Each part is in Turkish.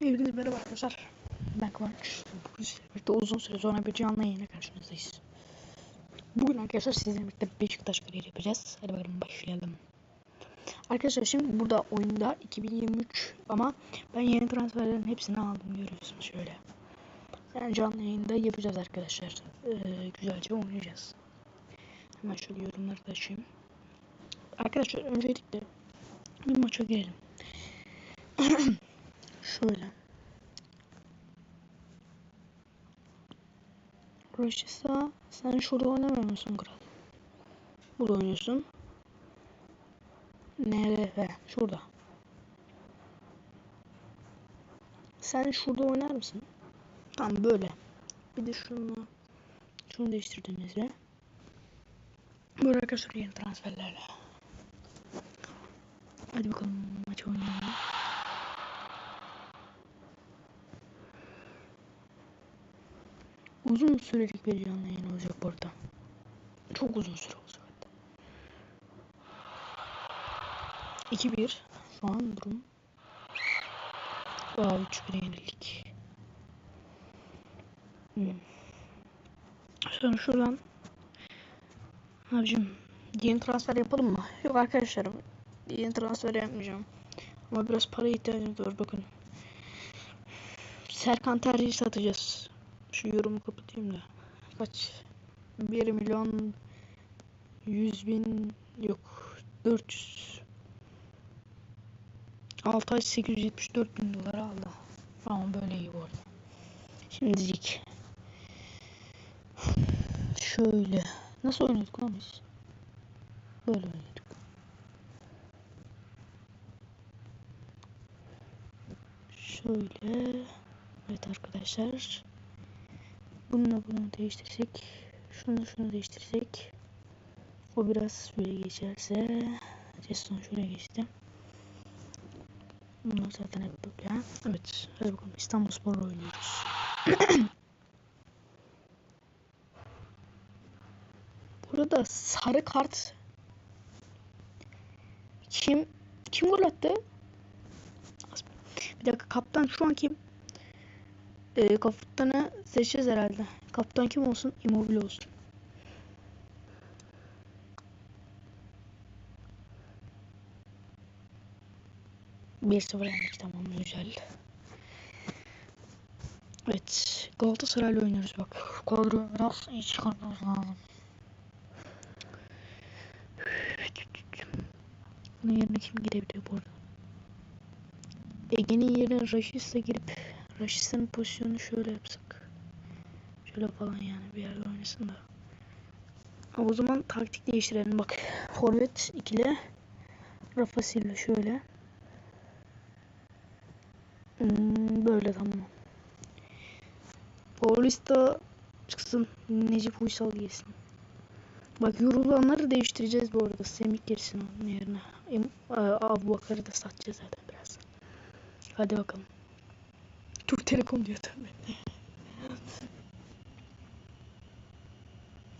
Hepinize merhaba arkadaşlar. Ben Kıvanç. Bugün sizlerle birlikte uzun süre sonra bir canlı yayına karşınızdayız. Bugün arkadaşlar sizlerle birlikte Beşiktaş kariyeri yapacağız. Hadi bakalım başlayalım. Arkadaşlar şimdi burada oyunda 2023 ama ben yeni transferlerin hepsini aldım görüyorsunuz şöyle. Yani canlı yayında yapacağız arkadaşlar. Ee, güzelce oynayacağız. Hemen şöyle yorumları da açayım. Arkadaşlar öncelikle bir maça girelim. Şöyle. Roşisa sen şurada oynamıyor musun kral? Burada oynuyorsun. Nerede? Şurada. Sen şurada oynar mısın? Tamam böyle. Bir de şunu şunu değiştirdiğinizde böyle arkadaşlar yeni transferlerle. Hadi bakalım maç oynayalım. Uzun sürelik bir canlı yayın olacak bu arada. Çok uzun süre olacak hatta. 2-1 şu an durum. Aa 3-1 yenilik. Hmm. Sonra şuradan Abicim yeni transfer yapalım mı? Yok arkadaşlarım yeni transfer yapmayacağım. Ama biraz para ihtiyacımız var bakın. Serkan Tercihi satacağız. Şu yorumu kapatayım da. Kaç? 1 milyon 100 bin yok 400 6 ay 874 bin dolar aldı. Ama böyle iyi bu arada. Şimdilik şöyle nasıl oynuyorduk lan biz? Böyle oynuyorduk. Şöyle evet arkadaşlar Bununla bunu değiştirsek, şunu şunu değiştirsek, o biraz süre geçerse, Jeston şuraya geçti. Bunlar zaten hep böyle. Evet, hadi bakalım İstanbul Spor'la oynuyoruz. Burada sarı kart kim kim gol attı? Bir dakika kaptan şu an kim? E, kaptanı seçeceğiz herhalde. Kaptan kim olsun? Immobile olsun. Bir sıfır yendik tamam güzel. Evet Galatasaray'la oynuyoruz bak. Kadro biraz iyi çıkartmamız lazım. Bunun yerine kim girebiliyor bu arada? Ege'nin yerine Raşis'le girip Raşis'in pozisyonu şöyle yapsak. Şöyle falan yani bir yerde oynasın da. o zaman taktik değiştirelim bak. Forvet ikili. Rafa Silva şöyle. Hmm, böyle tamam. Paulista çıksın. Necip Uysal gelsin. Bak yorulanları değiştireceğiz bu arada. Semih gelsin onun yerine. Abu Bakar'ı da satacağız zaten biraz. Hadi bakalım. Türk Telekom diyor tabii.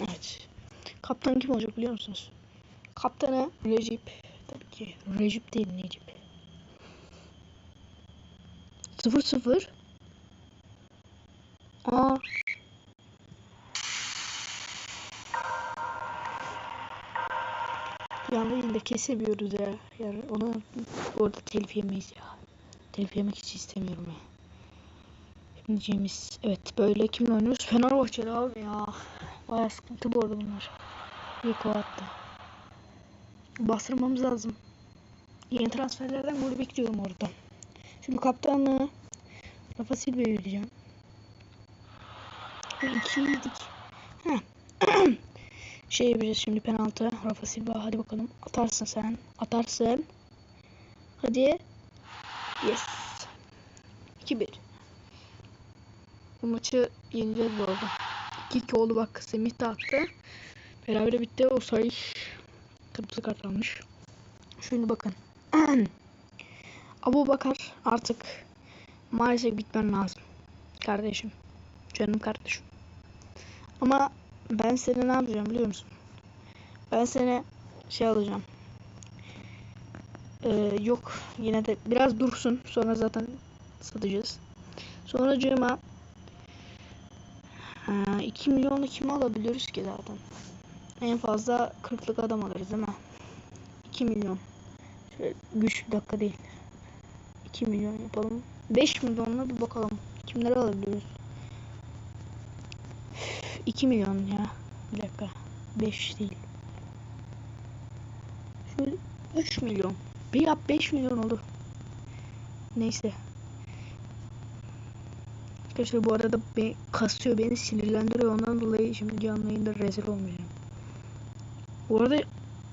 evet. Kaptan kim olacak biliyor musunuz? Kaptanı Recep. Tabii ki Recep değil Necip. 0 0 Aa Yani yine kesemiyoruz ya. Yani onu orada telif yemeyiz ya. Telif yemek hiç istemiyorum ya. James. Evet böyle kimle oynuyoruz? Fenerbahçeli abi ya. Baya sıkıntı bu arada bunlar. Rico attı. Bastırmamız lazım. Yeni transferlerden golü bekliyorum orada. Şimdi kaptanlığı Rafa Silva'ya vereceğim. İkiydik. Şey yapacağız şimdi penaltı. Rafa Silva hadi bakalım. Atarsın sen. Atarsın. Hadi. Yes. 2-1. Bu maçı yeneceğiz bu arada. 2-2 oldu bak. Semih de attı. Beraber bitti. O sayı kırmızı kart almış. Şimdi bakın. Abu Bakar artık maalesef bitmen lazım. Kardeşim. Canım kardeşim. Ama ben seni ne yapacağım biliyor musun? Ben seni şey alacağım. Ee, yok yine de biraz dursun. Sonra zaten satacağız. Sonra cema 2 milyonlu kimi alabiliyoruz ki zaten? En fazla 40'lık adam alırız değil mi? 2 milyon. Şöyle güç bir dakika değil. 2 milyon yapalım. 5 milyonla bir bakalım. Kimleri alabiliyoruz? 2 milyon ya. Bir dakika. 5 değil. Şöyle 3 milyon. Bir yap 5 milyon oldu. Neyse. Arkadaşlar bu arada beni kasıyor beni sinirlendiriyor ondan dolayı şimdi canlı yayında rezil olmayacağım. Bu arada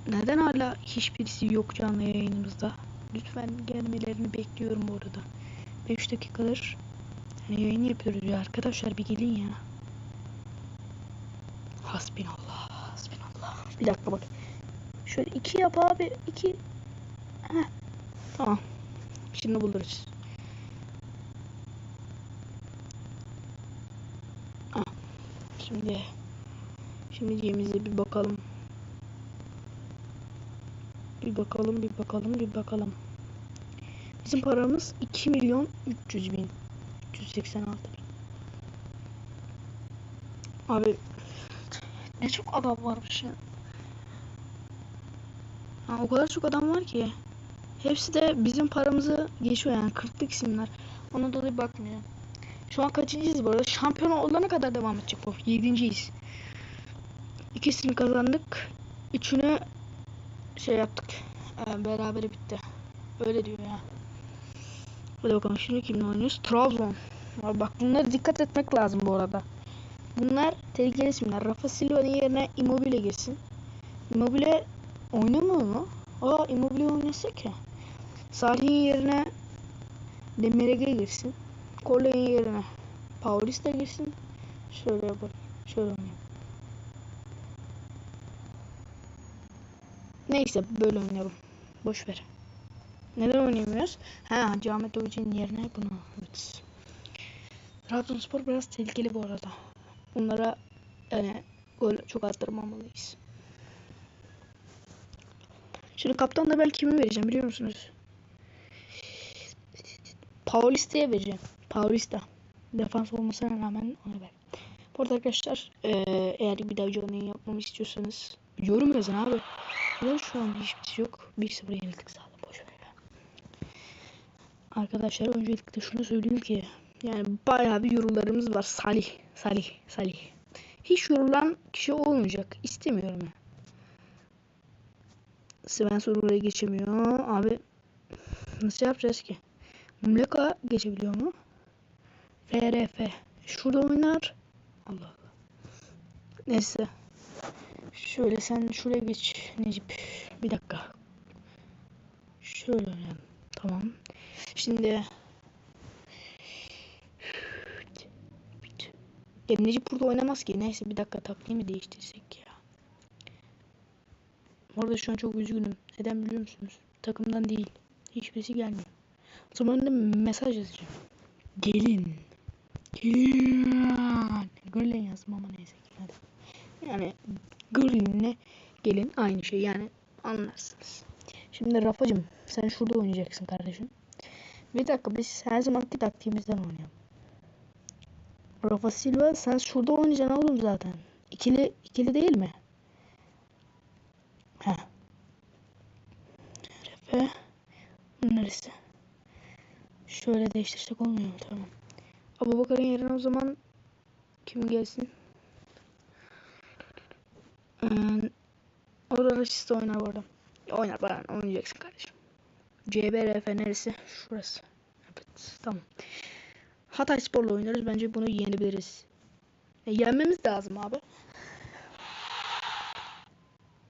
neden hala hiçbirisi yok canlı yayınımızda? Lütfen gelmelerini bekliyorum bu arada. 5 dakikadır hani yayın yapıyoruz ya arkadaşlar bir gelin ya. Hasbinallah, hasbinallah. Bir dakika bak. Şöyle iki yap abi, iki. Heh. Tamam. Şimdi buluruz. Şimdi şimdi diyemize bir bakalım. Bir bakalım, bir bakalım, bir bakalım. Bizim paramız 2 milyon 300 bin. 386 bin. Abi ne çok adam varmış ya. Ha, o kadar çok adam var ki. Hepsi de bizim paramızı geçiyor yani 40'lık isimler. Ona dolayı bakmıyor. Şu an kaçıncıyız bu arada? Şampiyon olana kadar devam edecek bu. Yedinciyiz. İkisini kazandık. Üçünü şey yaptık. Ee, beraber bitti. Öyle diyor ya. Hadi bakalım şimdi kimle oynuyoruz? Trabzon. Bak bunlara dikkat etmek lazım bu arada. Bunlar tehlikeli isimler. Rafa Silva'nın yerine Immobile girsin. Immobile oynamıyor mu? Aa Immobile oynasak ya. Salih'in yerine Demirege girsin. Kole'nin yerine Paulista girsin. Şöyle yapalım. Şöyle oynayalım. Neyse böyle oynayalım. Boş ver. Neden oynayamıyoruz? Ha, Cametovic'in yerine bunu. Evet. Trabzonspor biraz tehlikeli bu arada. Bunlara yani gol çok attırmamalıyız. Şimdi kaptan da belki kimi vereceğim biliyor musunuz? Paulista'ya vereceğim. Paulista. Defans olmasına rağmen ona ver. Bu arada arkadaşlar eee, eğer bir daha canlı yapmamı istiyorsanız yorum yazın abi. Ya şu an hiçbir şey yok. 1-0 yenildik zaten. Boş ver. ya. Arkadaşlar öncelikle şunu söyleyeyim ki yani bayağı bir yorumlarımız var. Salih, Salih, Salih. Hiç yorulan kişi olmayacak. İstemiyorum ya. Svensson oraya geçemiyor. Abi nasıl yapacağız ki? Mleka geçebiliyor mu? FRF. Şurada oynar. Allah Allah. Neyse. Şöyle sen şuraya geç Necip. Bir dakika. Şöyle oynayalım. Tamam. Şimdi ya Necip burada oynamaz ki. Neyse bir dakika taktiğimi değiştirsek ya. Orada şu an çok üzgünüm. Neden biliyor musunuz? Takımdan değil. Hiçbirisi gelmiyor. O zaman da mesaj yazacağım. Gelin. Gelin. Gırlen yazdım ama neyse. Hadi. Yani Gırlen'le gelin aynı şey yani anlarsınız. Şimdi Rafacım sen şurada oynayacaksın kardeşim. Bir dakika biz her zamanki taktiğimizden oynayalım. Rafa Silva sen şurada oynayacaksın oğlum zaten. İkili ikili değil mi? Ha. Refe. Neresi? Şöyle değiştirsek olmuyor mu? Tamam. Abu Bakar'ın yerine o zaman kim gelsin? Ee, orada Raşista oynar bu arada. Oynar bana oynayacaksın kardeşim. CBRF neresi? Şurası. Evet tamam. Hatay Spor'la oynarız. Bence bunu yenebiliriz. E, yenmemiz lazım abi.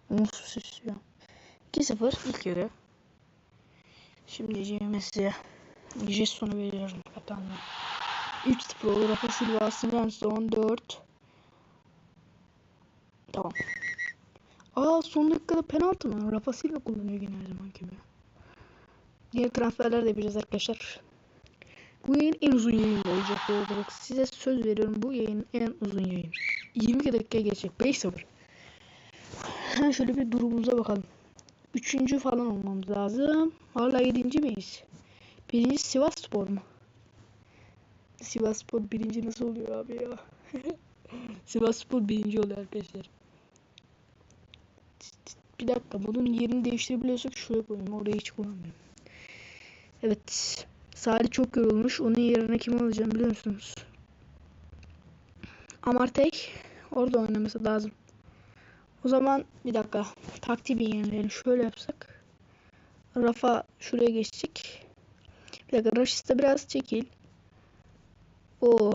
Onsuz istiyor. 2-0 ilk yarı. Şimdi CMS'ye Jesson'u veriyorum kaptanlığı. 3-0 olur. Rafa Silva, Svensson 4. Tamam. Aa son dakikada penaltı mı? Rafa Silva kullanıyor gene her zaman gibi. Yeni transferler de yapacağız arkadaşlar. Bu yayın en uzun yayın olacak bu. Bak size söz veriyorum bu yayın en uzun yayın. 22 dakika geçecek. 5-0. Hemen şöyle bir durumumuza bakalım. Üçüncü falan olmamız lazım. Hala yedinci miyiz? Birinci Sivas Spor mu? Sivas Spor birinci nasıl oluyor abi ya? Sivas Spor birinci oluyor arkadaşlar. Bir dakika bunun yerini değiştirebiliyorsak şuraya koyayım. Orayı hiç kullanmıyorum. Evet. Salih çok yorulmuş. Onun yerine kim alacağım biliyor musunuz? Amartek orada oynaması lazım. O zaman bir dakika. Taktiği yenileyelim. Şöyle yapsak. Rafa şuraya geçecek. Bir dakika. Raşista biraz çekil. O.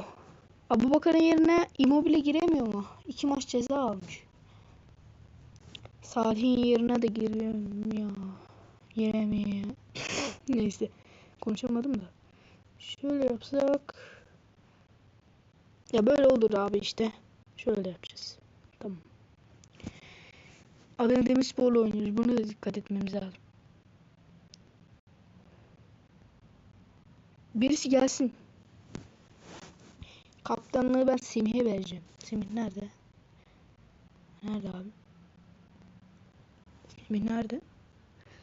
Abu Bakar'ın yerine Immobile giremiyor mu? İki maç ceza almış. Salih'in yerine de giremiyor. Giremiyor. Neyse. Konuşamadım da. Şöyle yapsak. Ya böyle olur abi işte. Şöyle yapacağız. Tamam. Adana Demirspor'la oynuyoruz. Buna da dikkat etmemiz lazım. Birisi gelsin. Kaptanlığı ben Semih'e vereceğim. Semih nerede? Nerede abi? Semih nerede?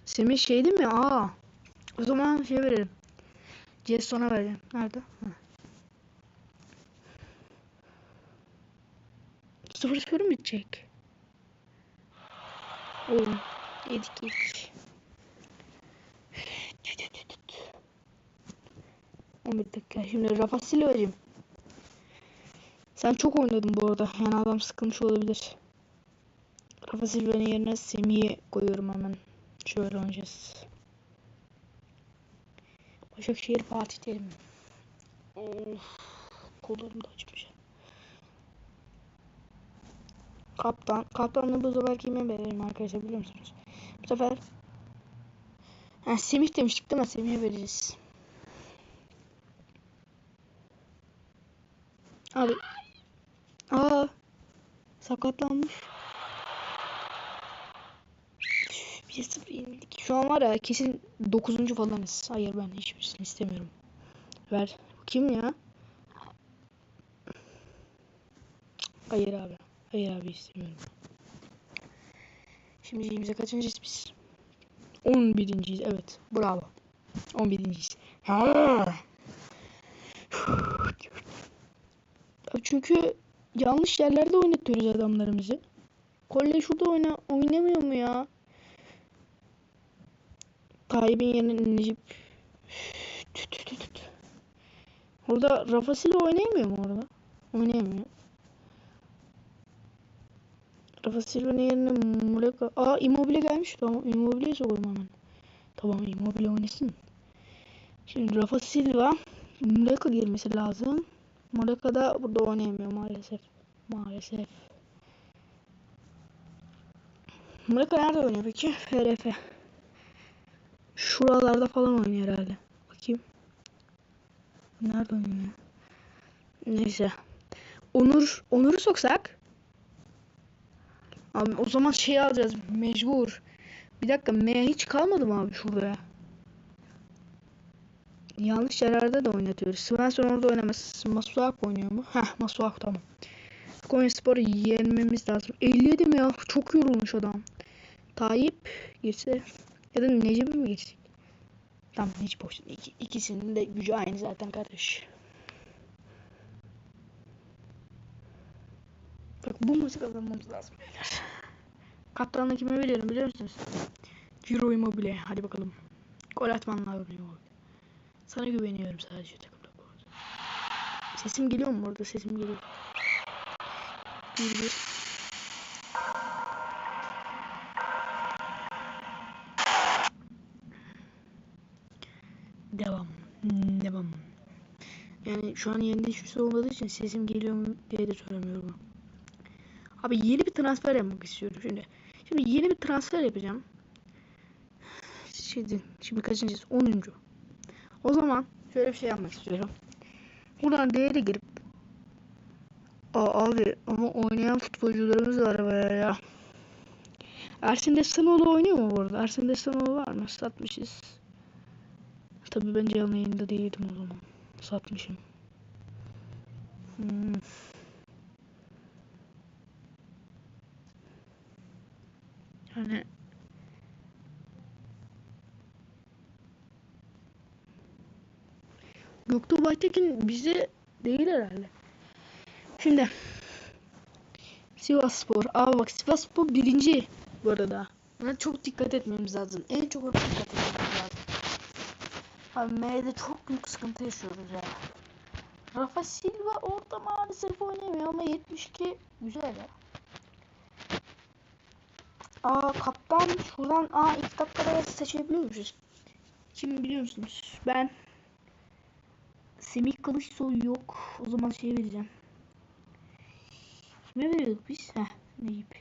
Semih şeydi mi? Aa. O zaman şey verelim. Jesson'a vereceğim. Nerede? Ha. Sıfır sıfır mı bitecek? Oğlum. Yedik yedik. 11 dakika. Şimdi Rafa Silva'cığım. Sen çok oynadın bu arada. Yani adam sıkılmış olabilir. Rafa Silva'nın yerine Semih'i koyuyorum hemen. Şöyle oynayacağız. Başakşehir Fatih Terim. Of. Kollarım da açmış. Kaptan. Kaptanlığı bu sefer kime verelim arkadaşlar biliyor musunuz? Bu sefer ha, Semih demiştik değil mi? Semih'e vereceğiz. Abi. Aa. Sakatlanmış. 1-0 yenildik. Şu an var ya kesin 9. falanız. Hayır ben hiçbirisini istemiyorum. Ver. Kim ya? Hayır abi. Hayır abi istemiyorum. Şimdi elimize kaçıncıyız biz? 11.yiz. Evet. Bravo. 11.yiz. Ha. Çünkü yanlış yerlerde oynatıyoruz adamlarımızı. Kolle şurada oyna oynamıyor mu ya? Tayyip'in yerine Necip. Orada Rafa Silva oynayamıyor mu orada? Oynayamıyor. Rafa Silva'nın yerine Muleka. Aa Immobile gelmiş. Tamam Immobile'yi sokalım hemen. Tamam Immobile oynasın. Şimdi Rafa Silva Muleka girmesi lazım. Muleka da burada oynayamıyor maalesef. Maalesef. Muleka nerede oynuyor peki? FRF. Şuralarda falan oynuyor herhalde. Bakayım. Nerede oynuyor? Neyse. Onur, Onur'u soksak. Abi o zaman şey alacağız mecbur. Bir dakika M hiç kalmadı mı abi şurada ya? Yanlış yerlerde de oynatıyoruz. Svensson orada oynamaz. Masuak oynuyor mu? Heh Masuak tamam. Konya Spor'u yenmemiz lazım. 57 mi ya? Çok yorulmuş adam. Tayyip girse ya da Necip mi girsek? Tamam Necip boş. İki, ikisinin de gücü aynı zaten kardeş. Bak bu maçı kazanmamız lazım. Kaptanlığı kime veriyorum biliyor musunuz? Ciro Immobile. Hadi bakalım. Gol atman lazım. Sana güveniyorum sadece takımda bu arada. Sesim geliyor mu orada? Sesim geliyor. Bir bir. Devam. Devam. Yani şu an yerinde hiçbir şey olmadığı için sesim geliyor mu diye de sormuyorum. Abi yeni bir transfer yapmak istiyorum şimdi. Şimdi yeni bir transfer yapacağım. Şimdi, şimdi kaçıncıyız? 10. O zaman şöyle bir şey yapmak istiyorum. Buradan değeri girip Aa, abi ama oynayan futbolcularımız var baya ya. Ersin Destanoğlu oynuyor mu bu arada? Ersin Destanoğlu var mı? Satmışız. Tabii ben canlı yayında değildim o zaman. Satmışım. Hmm. Yani Göktuğ Baytekin bize değil herhalde. Şimdi Sivasspor. Aa bak Sivasspor birinci bu arada. Buna çok dikkat etmemiz lazım. En çok dikkat etmemiz lazım. Abi M'de çok büyük sıkıntı yaşıyoruz ya. Rafa Silva orada maalesef oynamıyor ama 72 güzel ya. Aa kaptan şuradan aa ilk dakikada seçebiliyormuşuz. Kim biliyor musunuz? Ben Semih Kılıçsoy yok. O zaman şey vereceğim. Kime veriyorduk biz? Heh Necip.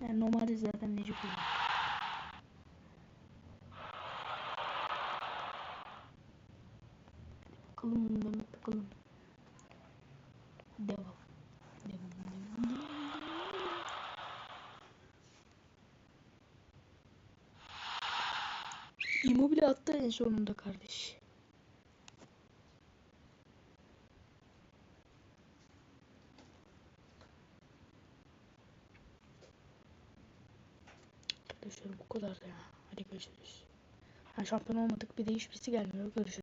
Yani normalde zaten Necip oluyor. Bakalım bakalım. Devam. Devam. Devam. devam. Immobile attı en sonunda kardeş. Arkadaşlar bu kadar da ya. Hadi görüşürüz. Ha, şampiyon olmadık bir de hiçbirisi gelmiyor. Görüşürüz.